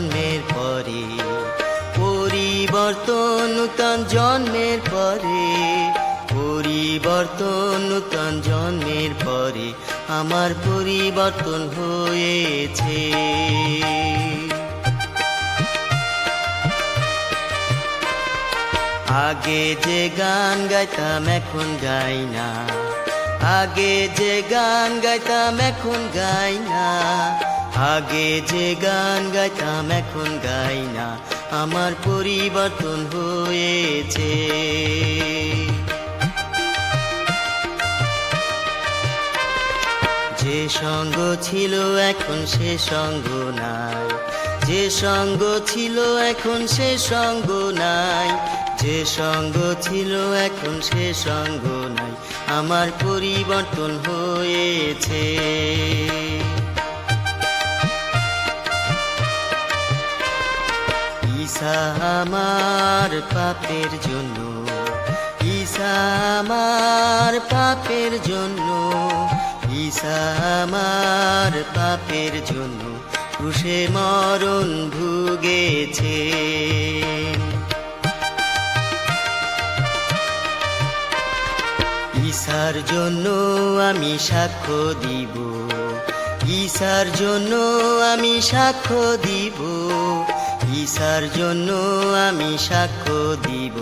জন্মের পরে, পরিবর্তন নূতন জন্মের পরে, পরিবর্তন নূতন জন্মের পরে আমার পরিবর্তন হয়েছে। আগে যে গান গাইতাম, এখন গাই না। আগে যে গান গাইতাম, এখন গাই না। আগে যে গান গাইতাম, এখন গাই না। আমার পরিবর্তন হয়েছে। যে সঙ্গ ছিল, এখন সে সঙ্গ নাই। যে সঙ্গ ছিল, এখন সে সঙ্গ নাই। যে সঙ্গ ছিল, এখন সে সঙ্গ নাই। আমার পরিবর্তন হয়েছে। ঈশা আমার পাপের জন্য ঈশা আমার পাপের জন্য ঈশা আমার পাপের জন্য ক্রুশে মরণ ভুগেছে। ঈশার জন্য আমি সাক্ষ্য দিব ঈশার জন্য আমি সাক্ষ্য দিব। ঈশার জন্য আমি সাক্ষ্য দিব।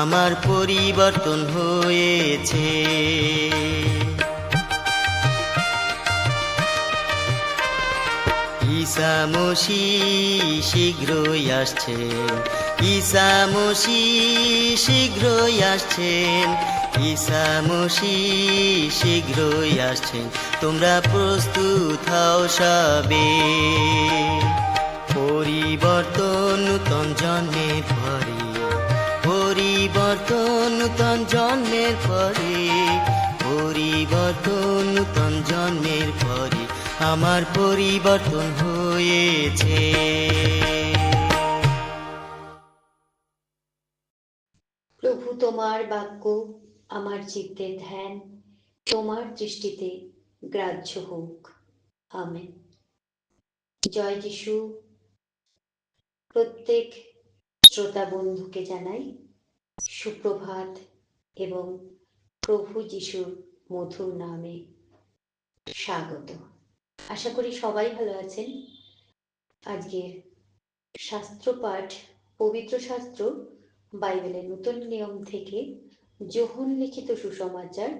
আমার পরিবর্তন হয়েছে। ঈশা মসি শীঘ্রই আসছেন ঈশা মসি শীঘ্রই আসছেন ঈশা মসি শীঘ্রই আসছেন তোমরা প্রস্তুত হও সবে। পরিবর্তন, নূতন জন্মের পরে। পরিবর্তন, নূতন জন্মের পরে। পরিবর্তন, নূতন জন্মের পরে আমার পরিবর্তন হয়েছে। প্রভু, তোমার বাক্য আমার চিত্তে ধ্যান, তোমার দৃষ্টিতে গ্রাহ্য হোক। আমেন। জয় যিশু। প্রত্যেক শ্রোতা বন্ধুকে জানাই সুপ্রভাত এবং প্রভু যিশুর মধুর নামে স্বাগত। আশা করি সবাই ভালো আছেন। আজকের শাস্ত্র পাঠ পবিত্র শাস্ত্র, বাইবেলের নতুন নিয়ম থেকে যোহন লিখিত সুসমাচার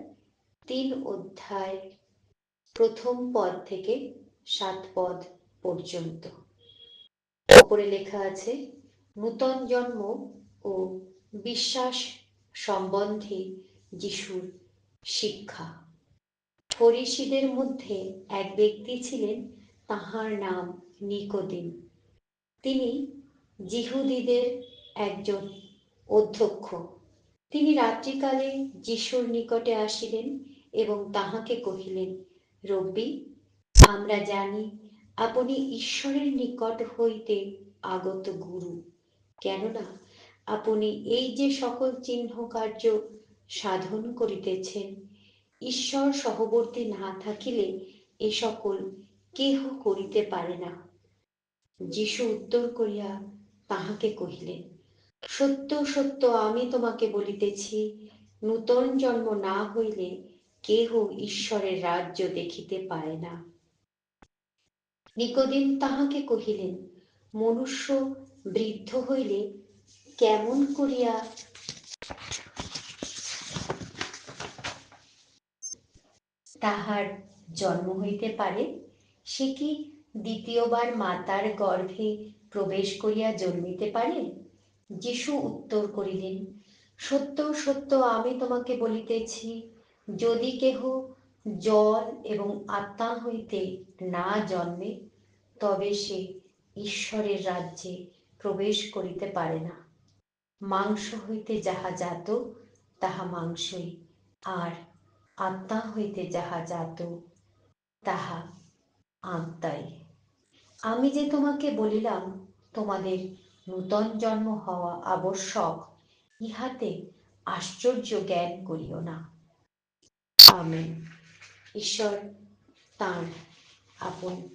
তিন অধ্যায় প্রথম পদ থেকে সাত পদ পর্যন্ত। ওপরে লেখা আছে, নূতন জন্ম ও বিশ্বাস সম্বন্ধে যিশুর শিক্ষা। ফরিসিদের মধ্যে এক ব্যক্তি ছিলেন তাহার নাম নিকোদিম। তিনি জিহুদিদের একজন অধ্যক্ষ। তিনি রাত্রিকালে যিশুর নিকটে আসিলেন এবং তাহাকে কহিলেন, রব্বি, আমরা জানি আপনি ঈশ্বরের নিকট হইতে আগত গুরু। কেননা আপনি এই যে সকল চিহ্ন কার্য সাধন করিতেছেন, ঈশ্বর সহবর্তী না থাকিলে এ সকল কেহ করিতে পারে না। যিশু উত্তর করিয়া তাহাকে কহিলেন, সত্য সত্য, আমি তোমাকে বলিতেছি, নূতন জন্ম না হইলে কেহ ঈশ্বরের রাজ্য দেখিতে পায় না। নিকোদিম তাহাকে কহিলেন, মনুষ্য বৃদ্ধ হইলে কেমন করিয়া তাহার জন্ম হইতে পারে? সে কি দ্বিতীয়বার মাতার গর্ভে প্রবেশ করিয়া জন্মিতে পারে? যিশু উত্তর করিলেন, সত্য সত্য, আমি তোমাকে বলিতেছি, যদি কেহ জল এবং আত্মা হইতে না জন্মে, তবে সে ঈশ্বরের রাজ্যে প্রবেশ করিতে পারে না। মাংস হইতে যাহা জাত, তাহা মাংসই, আর আত্মা হইতে যাহা জাত, তাহা আত্মাই আমি যে তোমাকে বলিলাম, তোমাদের নূতন জন্ম হওয়া আবশ্যক, ইহাতে আশ্চর্য জ্ঞান করিও না। আমেন। ঈশ্বর তাঁর আপন।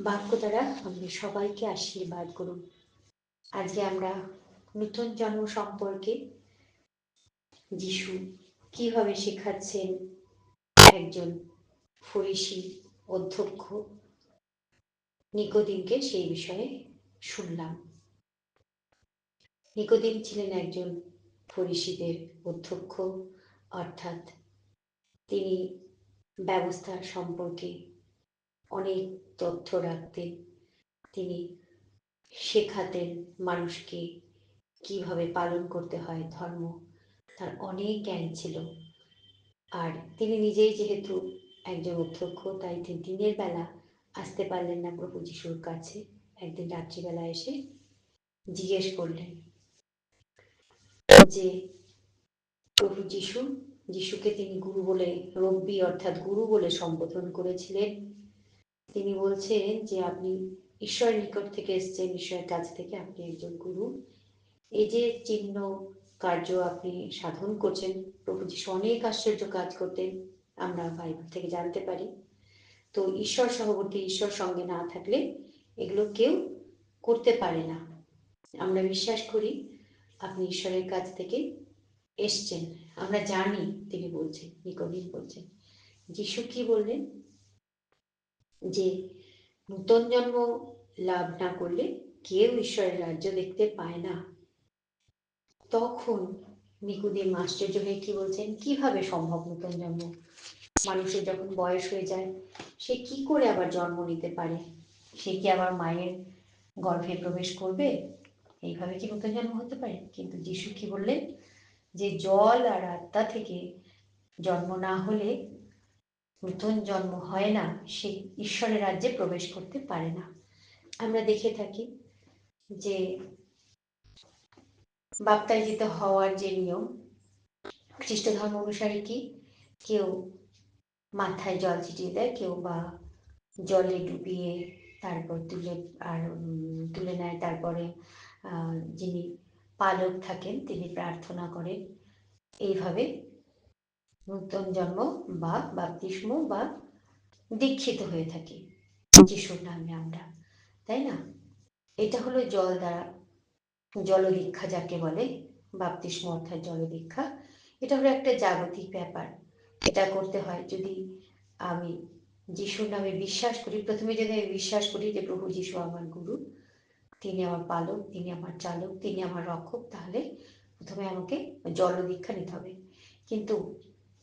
বাক্য দ্বারা আমাদের সবাইকে আশীর্বাদ করুন। আজকে আমরা নূতন জন্ম সম্পর্কে যিশু কীভাবে শেখাচ্ছেন একজন ফরিসি অধ্যক্ষ নিকোদিনকে সেই বিষয়ে শুনলাম। নিকোদিন ছিলেন একজন ফরিসিদের অধ্যক্ষ, অর্থাৎ তিনি ব্যবস্থা সম্পর্কে অনেক তথ্য রাখতেন। তিনি শেখাতেন মানুষকে কীভাবে পালন করতে হয়, ধর্ম তার অনেক জ্ঞান ছিল। আর তিনি নিজেই যেহেতু একজন অধ্যক্ষ, তাই তিনি দিনের বেলা আসতে পারলেন না প্রভু যিশুর কাছে। একদিন রাত্রিবেলা এসে জিজ্ঞেস করলেন যে, প্রভু যিশু যিশুকে তিনি গুরু বলে, রব্বি অর্থাৎ গুরু বলে সম্বোধন করেছিলেন। তিনি বলছেন যে, আপনি ঈশ্বরের নিকট থেকে এসছেন, ঈশ্বরের কাছ থেকে আপনি একজন গুরু। এই যে চিহ্ন কার্য আপনি সাধন করছেন, প্রভু যিশু অনেক আশ্চর্য কাজ করতেন, আমরা বাইবেল থেকে জানতে পারি। তো ঈশ্বর সহবর্তী, ঈশ্বর সঙ্গে না থাকলে এগুলো কেউ করতে পারে না। আমরা বিশ্বাস করি, আপনি ঈশ্বরের কাছ থেকে এসছেন। আমরা জানি, তিনি বলছেন নিকোদিম বলছেন। যিশু কি বললেন? যে, নূতন জন্ম লাভ না করলে কেউ ঈশ্বরের রাজ্য দেখতে পায় না। তখন নিকুদিম আশ্চর্য হয়ে কি বলছেন? কীভাবে সম্ভব নূতন জন্ম? মানুষের যখন বয়স হয়ে যায়, সে কি করে আবার জন্ম নিতে পারে? সে কি আবার মায়ের গর্ভে প্রবেশ করবে? এইভাবে কি নূতন জন্ম হতে পারে? কিন্তু যিশু কি বললেন? যে জল আর আত্মা থেকে জন্ম না হলে নতুন জন্ম হয় না, সে ঈশ্বরের রাজ্যে প্রবেশ করতে পারে না। আমরা দেখে থাকি যে বাপ্তায়িত হওয়ার যে নিয়ম খ্রিস্ট ধর্ম অনুসারে কি? কেউ মাথায় জল ছিটিয়ে দেয়, কেউ বা জলে ডুবিয়ে তারপর তুলে, আর তুলে নেয়, তারপরে যিনি পালক থাকেন, তিনি প্রার্থনা করেন। এইভাবে নূতন জন্ম বা বাপতিস্ম বা দীক্ষিত হয়ে থাকি। যিশুর নামে আমরা, তাই না? এটা হলো জল দ্বারা, জলদীক্ষা যাকে বলে, বাপতিস্ম অর্থাৎ জলদীক্ষা। এটা হলো একটা জাগতিক ব্যাপার। এটা করতে হয় যদি আমি যিশুর নামে বিশ্বাস করি, প্রথমে যদি আমি বিশ্বাস করি যে প্রভু যিশু আমার গুরু তিনি আমার পালক, তিনি আমার চালক, তিনি আমার রক্ষক, তাহলে প্রথমে আমাকে জল দীক্ষা নিতে হবে। কিন্তু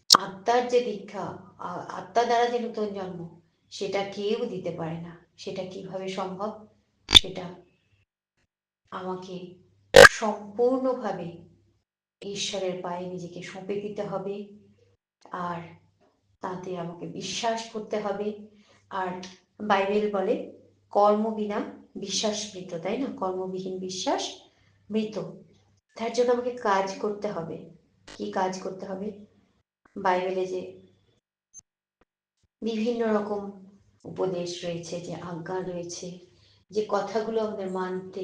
আত্মার যে দীক্ষা আত্মা দ্বারা যে নতুন জন্ম, সেটা কেউ দিতে পারে না। সেটা কীভাবে সম্ভব? সেটা আমাকে সম্পূর্ণভাবে ঈশ্বরের পায়ে নিজেকে সঁপে দিতে হবে, আর তাতে আমাকে বিশ্বাস করতে হবে। আর বাইবেল বলে, কর্ম বিনা বিশ্বাস মৃত তাই না? কর্মবিহীন বিশ্বাস মৃত তার জন্য আমাকে কাজ করতে হবে। কি কাজ করতে হবে? বাইবেলে যে বিভিন্ন রকম উপদেশ রয়েছে, যে আজ্ঞা রয়েছে, যে কথাগুলো আমাদের মানতে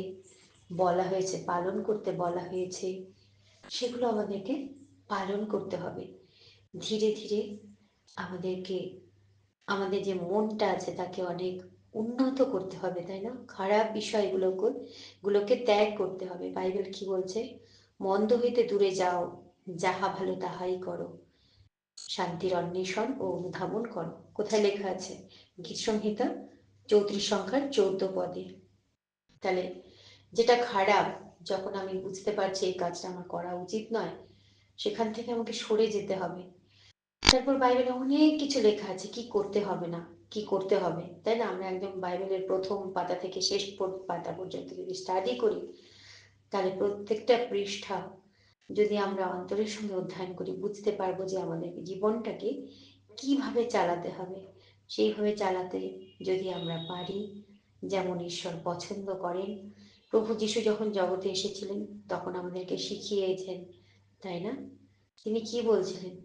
বলা হয়েছে, পালন করতে বলা হয়েছে, সেগুলো আমাদেরকে পালন করতে হবে। ধীরে ধীরে আমাদেরকে, আমাদের যে মনটা আছে তাকে অনেক উন্নত করতে হবে, তাই না? খারাপ বিষয়গুলোকে গুলোকে ত্যাগ করতে হবে। বাইবেল কি বলছে? মন্দ হইতে দূরে যাও, যাহা ভালো তাহাই করো। শান্তির অন্বেষণ ও অনুধাবন করো। কোথায় লেখা আছে? গীত সংহিতা চৌত্রিশ সংখ্যার চৌদ্দ পদে। তাহলে যেটা খারাপ, যখন আমি বুঝতে পারছি এই কাজটা আমার করা উচিত নয়, সেখান থেকে আমাকে সরে যেতে হবে। তারপর বাইবেলে অনেক কিছু লেখা আছে, কি করতে হবে না? কি করতে হবে? তাই না? আমরা একদম বাইবেলের প্রথম পাতা থেকে শেষ পাতা পর্যন্ত যদি স্টাডি করি, তাহলে প্রত্যেকটা পৃষ্ঠা যদি আমরা অন্তরের সঙ্গে অধ্যয়ন করি, বুঝতে পারব যে আমাদের জীবনটাকে কীভাবে চালাতে হবে। সেইভাবে চালাতে যদি আমরা পারি, যেমন ঈশ্বর পছন্দ করেন। প্রভু যিশু যখন জগতে এসেছিলেন, তখন আমাদেরকে শিখিয়েছেন, তাই না? তিনি কি বলছিলেন?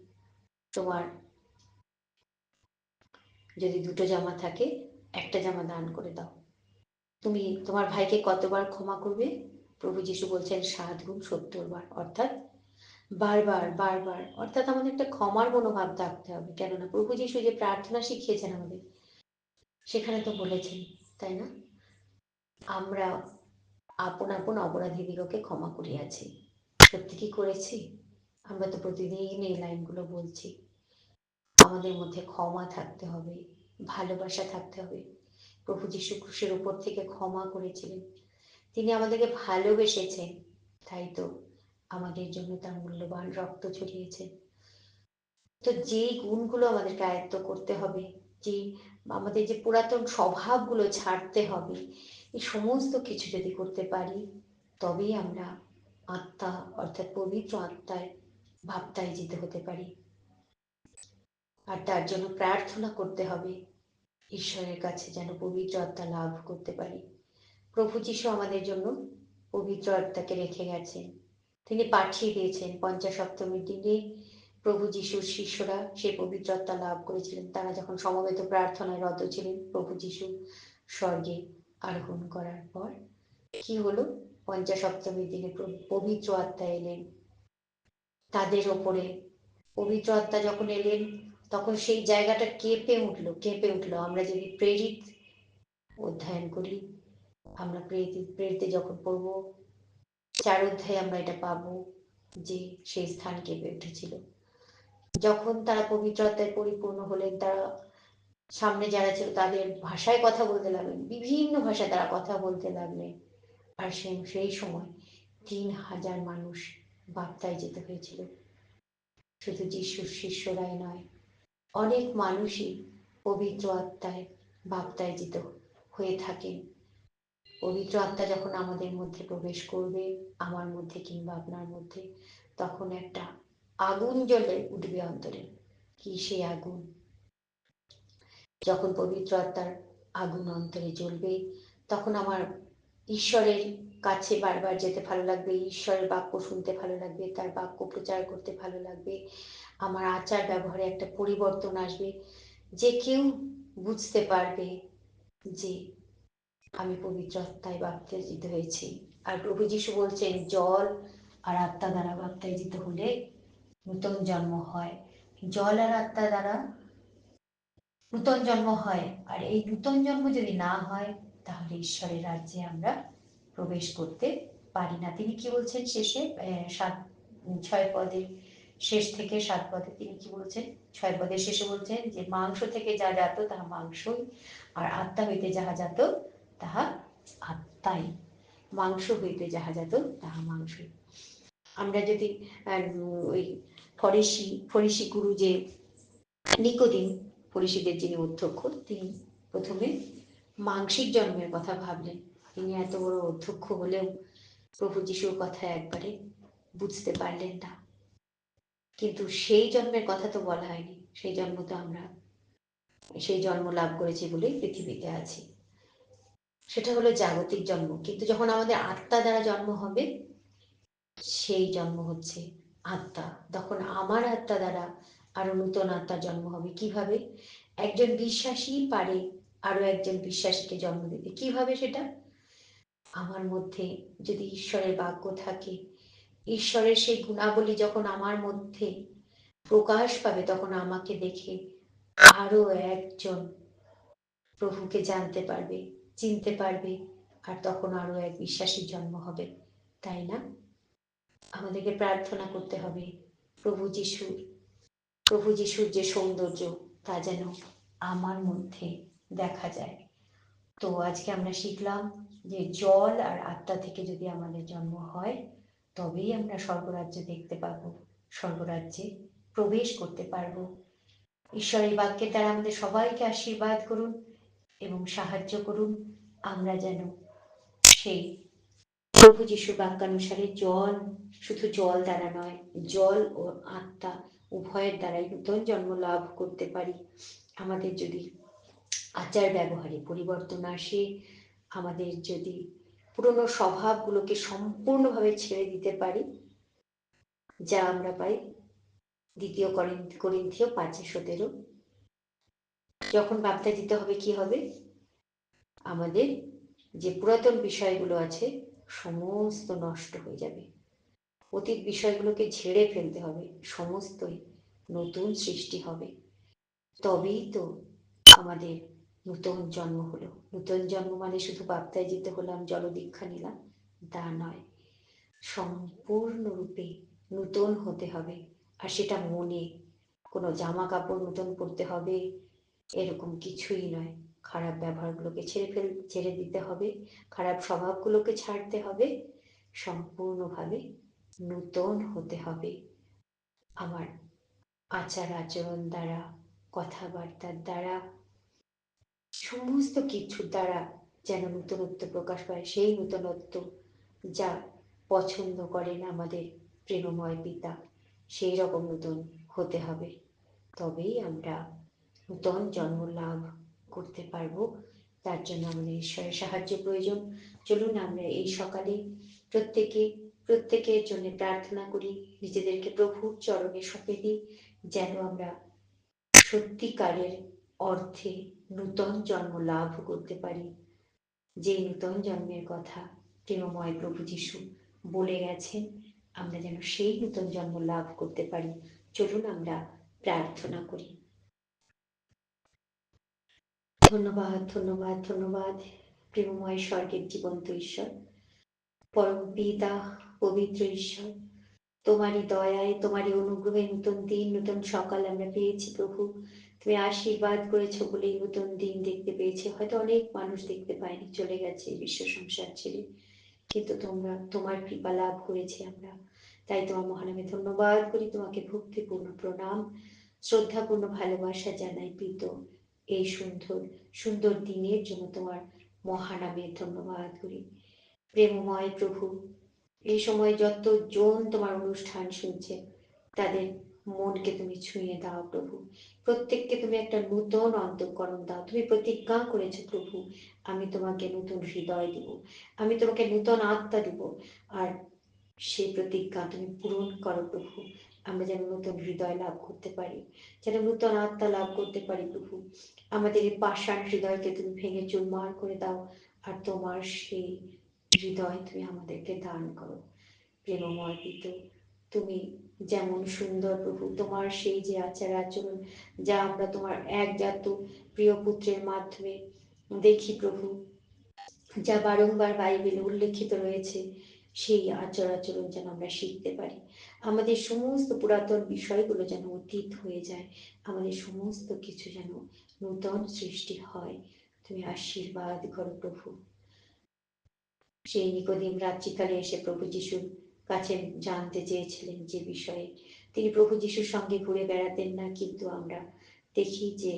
তোমার যদি দুটো জামা থাকে, একটা জামা দান করে দাও। তুমি, তোমার ভাইকে কতবার ক্ষমা করবে? প্রভু যিশু বলছেন, সাত গুণ সত্তর বার। অর্থাৎ বারবার বারবার, অর্থাৎ আমাদের একটা ক্ষমার মনোভাব থাকতে হবে। কেননা প্রভু যিশু যে প্রার্থনা শিখিয়েছেন আমাদের, সেখানে তো বলেছেন, তাই না? আমরা আপন আপন অপরাধীদিগকে ক্ষমা করিয়াছি। সত্যি কি করেছি? আমরা তো প্রতিদিন এই লাইনগুলো বলছি। আমাদের মধ্যে ক্ষমা থাকতে হবে, ভালোবাসা থাকতে হবে। প্রভু যীশু ক্রুশের উপর থেকে ক্ষমা করেছিলেন। তিনি আমাদেরকে ভালোবেসেছেন, তাই তো আমাদের জন্য তার মূল্যবান রক্ত ছড়িয়েছেন তো যেই গুণগুলো আমাদেরকে আয়ত্ত করতে হবে যে আমাদের যে পুরাতন স্বভাবগুলো ছাড়তে হবে, এই সমস্ত কিছু যদি করতে পারি, তবেই আমরা আত্মা অর্থাৎ পবিত্র আত্মায় ভাবতায় যেতে হতে পারি। আর তার জন্য প্রার্থনা করতে হবে। ঈশ্বরের কাছে যেন পবিত্র আত্মা লাভ করতে পারি। প্রভু যিশু আমাদের জন্য পবিত্র আত্মাকে রেখে গেছেন। তিনি পাঠিয়ে দিয়েছেন পঞ্চা সপ্তমীর দিনে। প্রভু যিশুর শিষ্যরা সেই পবিত্র আত্মা লাভ করেছিলেন। তারা যখন সমবেত প্রার্থনায় রত ছিলেন, প্রভু যিশু স্বর্গে আরোহণ করার পর কি হলো? পঞ্চা সপ্তমীর দিনে পবিত্র আত্মা এলেন। তাদের ওপরে পবিত্র আত্মা যখন এলেন তখন সেই জায়গাটা কেঁপে উঠল কেঁপে উঠল। আমরা যদি প্রেরিত অধ্যয়ন করি, আমরা প্রেরিত, প্রেরিতে যখন পড়ব, চার অধ্যায়ে আমরা এটা পাবো যে সেই স্থান কেঁপে উঠেছিল। যখন তারা পবিত্রতায় পরিপূর্ণ হলেন, তারা সামনে যারা ছিল, তাদের ভাষায় কথা বলতে লাগলেন, বিভিন্ন ভাষায় তারা কথা বলতে লাগলেন। আর সেই সেই সময় তিন হাজার মানুষ বাপ্তায় যেতে হয়েছিল। শুধু যিশুর শিষ্যরাই নয় অনেক মানুষই পবিত্র আত্মায় বাপ্তায় যেত হয়ে থাকেন। পবিত্র আত্মা যখন আমাদের মধ্যে প্রবেশ করবে, আমার মধ্যে কিংবা আপনার মধ্যে, তখন একটা আগুন জ্বলে উঠবে অন্তরে। কি সেই আগুন? যখন পবিত্র আত্মার আগুন অন্তরে জ্বলবে, তখন আমার ঈশ্বরের কাছে বারবার যেতে ভালো লাগবে, ঈশ্বরের বাক্য শুনতে ভালো লাগবে, তার বাক্য প্রচার করতে ভালো লাগবে। আমার আচার ব্যবহারে একটা পরিবর্তন আসবে যে কেউ বুঝতে পারবে যে আমি পবিত্র আত্মায় বাপ্তায়িত হয়েছি। আর প্রভু যিশু বলছেন, জল আর আত্মা দ্বারা বাপ্তায়িত হলে নূতন জন্ম হয়। জল আর আত্মা দ্বারা নূতন জন্ম হয়। আর এই নূতন জন্ম যদি না হয়, তাহলে ঈশ্বরের রাজ্যে আমরা প্রবেশ করতে পারি না। তিনি কি বলছেন শেষে? সাত, ছয় পদের শেষ থেকে সাত পদে, তিনি কি বলছেন? ছয় পদের শেষে বলছেন যে, মাংস থেকে যা জাত, তাহা মাংসই। আর আত্মা হইতে যাহা জাত, তাহা আত্মাই। মাংস হইতে যাহা জাত, তাহা মাংসই। আমরা যদি ওই ফরেসি, ফরিসি গুরু যে নিকোদিন ফরিসিদের যিনি অধ্যক্ষ, তিনি প্রথমে মাংসিক জন্মের কথা ভাবলেন। তিনি এত বড় অধ্যক্ষ হলেও প্রভু যিশুর কথা একবারে বুঝতে পারলেন না। কিন্তু সেই জন্মের কথা তো বলা হয়নি। সেই জন্ম তো আমরা, সেই জন্ম লাভ করেছি বলেই পৃথিবীতে আছি। সেটা হলো জাগতিক জন্ম। কিন্তু যখন আমাদের আত্মা দ্বারা জন্ম হবে, সেই জন্ম হচ্ছে আত্মা। তখন আমার আত্মা দ্বারা আরও নূতন আত্মার জন্ম হবে কীভাবে? একজন বিশ্বাসী পারে আরও একজন বিশ্বাসীকে জন্ম দিতে কীভাবে সেটা? আমার মধ্যে যদি ঈশ্বরের বাক্য থাকে ঈশ্বরের সেই গুণাবলী যখন আমার মধ্যে প্রকাশ পাবে, তখন আমাকে দেখে আরও একজন প্রভুকে জানতে পারবে, চিনতে পারবে, আর তখন আরও এক বিশ্বাসীর জন্ম হবে। তাই না? আমাদেরকে প্রার্থনা করতে হবে, প্রভু যিশুর প্রভু যিশুর যে সৌন্দর্য, তা যেন আমার মধ্যে দেখা যায়। তো আজকে আমরা শিখলাম যে জল আর আত্মা থেকে যদি আমাদের জন্ম হয় তবেই আমরা স্বর্গরাজ্য দেখতে পাবো স্বর্গরাজ্যে প্রবেশ করতে পারব। ঈশ্বরের বাক্যের দ্বারা আমাদের সবাইকে আশীর্বাদ করুন এবং সাহায্য করুন। আমরা যেন সেই প্রভু যিশুর বাক্যানুসারে জল, শুধু জল দ্বারা নয়, জল ও আত্মা উভয়ের দ্বারাই নূতন জন্ম লাভ করতে পারি। আমাদের যদি আচার ব্যবহারে পরিবর্তন আসে, আমাদের যদি পুরনো স্বভাবগুলোকে সম্পূর্ণভাবে ছেড়ে দিতে পারি, যা আমরা পাই দ্বিতীয় করিন্থীয় পাঁচে সতেরো যখন বার্তা দিতে হবে কি হবে, আমাদের যে পুরাতন বিষয়গুলো আছে সমস্ত নষ্ট হয়ে যাবে। অতীত বিষয়গুলোকে ঝেড়ে ফেলতে হবে, সমস্তই নতুন সৃষ্টি হবে। তবেই তো আমাদের নূতন জন্ম হলো। নূতন জন্ম মানে শুধু বাপ্তায় যেতে হলাম জলদীক্ষা নিলাম, তা নয়। সম্পূর্ণরূপে নূতন হতে হবে, আর সেটা মনে। কোনো জামা কাপড় নূতন পরতে হবে, এরকম কিছুই নয়। খারাপ ব্যবহারগুলোকে ছেড়ে ফেল, ছেড়ে দিতে হবে, খারাপ স্বভাবগুলোকে ছাড়তে হবে, সম্পূর্ণভাবে নূতন হতে হবে। আমার আচার আচরণ দ্বারা, কথাবার্তার দ্বারা সমস্ত কিছুর দ্বারা যেন নূতনত্ব প্রকাশ পায়, সেই নূতনত্ব যা পছন্দ করেন আমাদের প্রেমময় পিতা, সেই রকম নূতন হতে হবে। তবেই আমরা নূতন জন্ম লাভ করতে পারব। তার জন্য আমাদের ঈশ্বরের সাহায্য প্রয়োজন। চলুন আমরা এই সকালে প্রত্যেকে, প্রত্যেকের জন্য প্রার্থনা করি, নিজেদেরকে প্রভুর চরণে সঁপে দিই, যেন আমরা সত্যিকারের অর্থে নূতন জন্ম লাভ করতে পারি। যে নূতন জন্মের কথা প্রেমময় প্রভু যিশু বলে গেছেন, আমরা যেন সেই নূতন জন্ম লাভ করতে পারি। চলুন আমরা প্রার্থনা করি। ধন্যবাদ ধন্যবাদ ধন্যবাদ, প্রেমময় স্বর্গের জীবন্ত ঈশ্বর, পরম পিতা, পবিত্র ঈশ্বর। তোমারই দয়ায়, তোমারই অনুগ্রহে নতুন দিন, নতুন সকাল আমরা পেয়েছি প্রভু। তুমি আশীর্বাদ করেছ বলেই নতুন দিন দেখতে পেয়েছি। হয়তো অনেক মানুষ দেখতে পায়নি, চলে গেছে বিশ্ব সংসার ছেড়ে। কিন্তু তোমরা, তোমার কৃপা লাভ করেছি আমরা। তাই তোমার মহানামে ধন্যবাদ করি, তোমাকে ভক্তিপূর্ণ প্রণাম, শ্রদ্ধাপূর্ণ ভালোবাসা জানাই প্রীত এই সুন্দর সুন্দর দিনের জন্য তোমার মহানামে ধন্যবাদ করি। প্রেমময় প্রভু, এই সময় যতজন তোমার অনুষ্ঠান শুনছে, তাদের মনকে তুমি ছুঁয়ে দাও প্রভু। প্রত্যেককে তুমি একটা নূতন অন্তঃকরণ দাও। তুমি প্রতিজ্ঞা করেছ, প্রভু, আমি তোমাকে নতুন হৃদয় দিব। আমি তোমাকে নূতন আত্মা দিব। আর সেই প্রতিজ্ঞা তুমি পূরণ করো, প্রভু। আমরা যেন নতুন হৃদয় লাভ করতে পারি। যেন নূতন আত্মা লাভ করতে পারি, প্রভু। আমাদের এই পাষাণ হৃদয়কে তুমি ভেঙে চুরমার করে দাও। আর তোমার সেই হৃদয় তুমি আমাদেরকে দান করো। প্রেমময় পিত, তুমি যেমন সুন্দর প্রভু, তোমার সেই যে আচার আচরণ যা আমরা তোমার একজাত প্রিয় পুত্রের মাধ্যমে দেখি প্রভু, যা বারংবার বাইবেলে উল্লেখিত রয়েছে, সেই আচার আচরণ যেন আমরা শিখতে পারি। আমাদের সমস্ত পুরাতন বিষয়গুলো যেন অতীত হয়ে যায়, আমাদের সমস্ত কিছু যেন নূতন সৃষ্টি হয়। তুমি আশীর্বাদ করো প্রভু। সেই নিকদিম রাত্রিকালে এসে প্রভু যিশুর কাছে জানতে চেয়েছিলেন যে বিষয়ে। তিনি প্রভু যিশুর সঙ্গে ঘুরে বেড়াতেন না, কিন্তু আমরা দেখি যে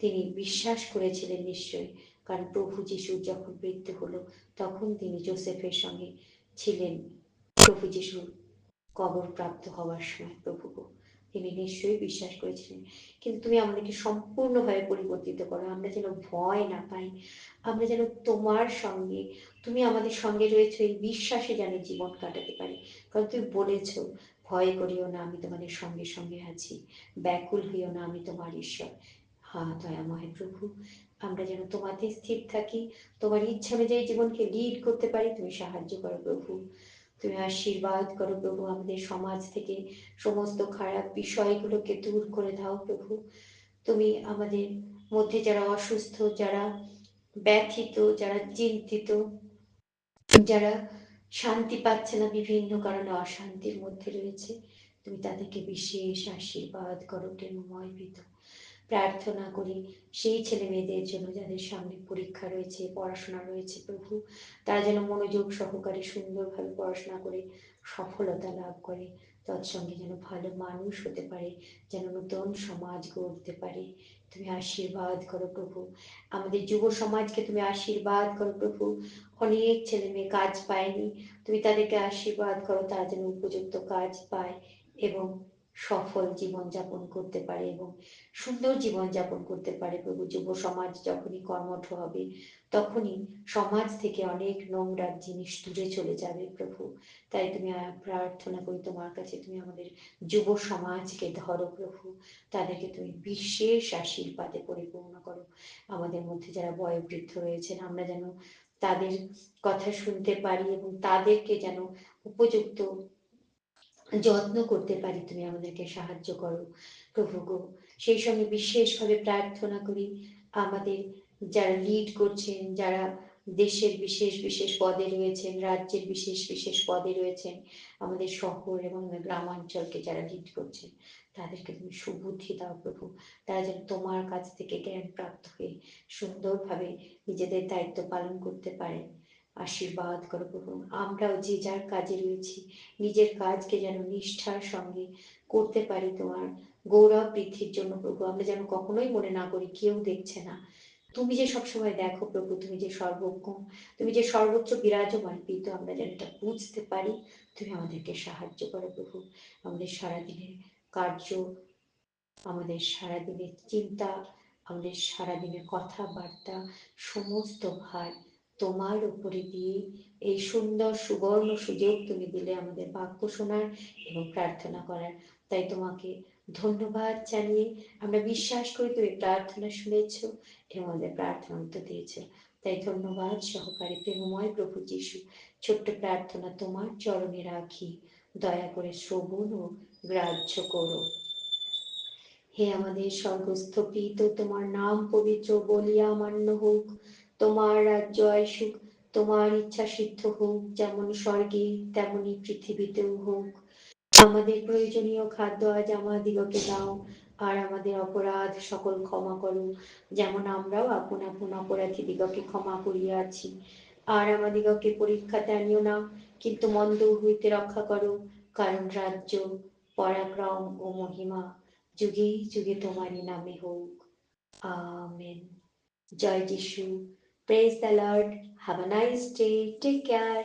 তিনি বিশ্বাস করেছিলেন নিশ্চয়ই কারণ প্রভু যিশুর যখন মৃত্যু হলো, তখন তিনি জোসেফের সঙ্গে ছিলেন। প্রভু যিশুর কবর প্রাপ্ত হওয়ার সময় প্রভু তিনি নিশ্চয়ই বিশ্বাস করেছিলেন। কিন্তু তুমি আমাদেরকে সম্পূর্ণভাবে পরিবর্তিত করো। আমরা যেন ভয় না পাই। আমরা যেন তোমার সঙ্গে, তুমি আমাদের সঙ্গে রয়েছে এই বিশ্বাসে যেন জীবন কাটাতে পারি। কারণ তুমি বলেছ, ভয় করিও না, আমি তোমাদের সঙ্গে সঙ্গে আছি। ব্যাকুল হইও না আমি তোমার ঈশ্বর। হা দয়াময় প্রভু আমরা যেন তোমাতে স্থির থাকি। তোমার ইচ্ছা অনুযায়ী জীবনকে লিড করতে পারি। তুমি সাহায্য করো প্রভু। তুমি আশীর্বাদ করো প্রভু, আমাদের সমাজ থেকে সমস্ত খারাপ বিষয়গুলোকে দূর করে দাও প্রভু। তুমি আমাদের মধ্যে যারা অসুস্থ, যারা ব্যথিত, যারা চিন্তিত, যারা শান্তি পাচ্ছে না, বিভিন্ন কারণে অশান্তির মধ্যে রয়েছে, তুমি তাদেরকে বিশেষ আশীর্বাদ করো, প্রেমময় পিত প্রার্থনা করি সেই ছেলে মেয়েদের জন্য যাদের সামনে পরীক্ষা রয়েছে, পড়াশোনা রয়েছে প্রভু, তারা যেন মনোযোগ সহকারে সুন্দরভাবে পড়াশোনা করে সফলতা লাভ করে। তৎসঙ্গে যেন ভালো মানুষ হতে পারে, যেন নতুন সমাজ গড়তে পারে। তুমি আশীর্বাদ করো প্রভু। আমাদের যুব সমাজকে তুমি আশীর্বাদ করো প্রভু। অনেক ছেলে মেয়ে কাজ পায়নি, তুমি তাদেরকে আশীর্বাদ করো, তারা যেন উপযুক্ত কাজ পায় এবং সফল জীবনযাপন করতে পারে এবং সুন্দর জীবনযাপন করতে পারে প্রভু। যুব সমাজ যখনই কর্মঠ হবে, তখনই সমাজ থেকে অনেক নোংরা জিনিস দূরে চলে যাবে প্রভু। তাই তুমি প্রার্থনা করি তোমার কাছে, তুমি আমাদের যুব সমাজকে ধরো প্রভু। তাদেরকে তুমি বিশেষ আশীর্বাদে পরিপূর্ণ করো। আমাদের মধ্যে যারা বয়োবৃদ্ধ রয়েছেন, আমরা যেন তাদের কথা শুনতে পারি এবং তাদেরকে যেন উপযুক্ত যত্ন করতে পারি, তুমি আমাদেরকে সাহায্য করো, প্রভু গো। সেই সঙ্গে বিশেষভাবে প্রার্থনা করি, আমাদের যারা লিড করছেন, যারা দেশের বিশেষ বিশেষ পদে রয়েছেন, রাজ্যের বিশেষ বিশেষ পদে রয়েছেন, আমাদের শহর এবং গ্রামাঞ্চলকে যারা লিড করছেন, তাদেরকে তুমি সুবুদ্ধি দাও প্রভু। তারা যেন তোমার কাছ থেকে জ্ঞান প্রাপ্ত হয়ে সুন্দরভাবে নিজেদের দায়িত্ব পালন করতে পারে আশীর্বাদ করো প্রভু। আমরাও যে যার কাজে রয়েছি, নিজের কাজকে যেন নিষ্ঠার সঙ্গে করতে পারি তোমার গৌরব বৃদ্ধির জন্য প্রভু। আমরা যেন কখনোই মনে না করি, কেউ দেখছে না। তুমি যে সবসময় দেখো প্রভু, তুমি যে সর্বজ্ঞ, তুমি যে সর্বোচ্চ বিরাজমান কিন্তু আমরা যেন এটা বুঝতে পারি। তুমি আমাদেরকে সাহায্য করো প্রভু। আমাদের সারাদিনের কার্য, আমাদের সারাদিনের চিন্তা, আমাদের সারাদিনের কথাবার্তা, সমস্ত ভার তোমার উপরে দিয়ে এই সুন্দর সুবর্ণ সুযোগ তুমি দিলে আমাদের বাক্য শোনার এবং প্রার্থনা করার। তাই তোমাকে ধন্যবাদ জানিয়ে আমরা বিশ্বাস করি তুমি প্রার্থনা শুনেছ এবং আমাদের প্রার্থনা উত্তর দিয়েছ। তাই ধন্যবাদ সহকারী প্রেমময় প্রভু যিশু। ছোট্ট প্রার্থনা তোমার চরণে রাখি। দয়া করে শ্রবণ ও গ্রাহ্য করো। হে আমাদের স্বর্গস্থ পিত তোমার নাম পবিত্র বলিয়া মান্য হোক। তোমার রাজ্য সুখ, তোমার ইচ্ছা সিদ্ধ হোক, যেমন স্বর্গে, তেমনি পৃথিবীতেও হোক। আমাদের প্রয়োজনীয় খাদ্য আজ আমাদিগকে দাও, আর আমাদের অপরাধ সকল ক্ষমা করো, যেমন আমরাও আপন আপন অপরাধীদিগকে ক্ষমা করিয়াছি। আর আমাদিগকে পরীক্ষাতে আনিও না, কিন্তু মন্দ হইতে রক্ষা করো, কারণ রাজ্য, পরাক্রম ও মহিমা যুগে যুগে তোমারই নামে হোক। আমেন। জয় যিশু। Praise the Lord. Have a nice day. Take care.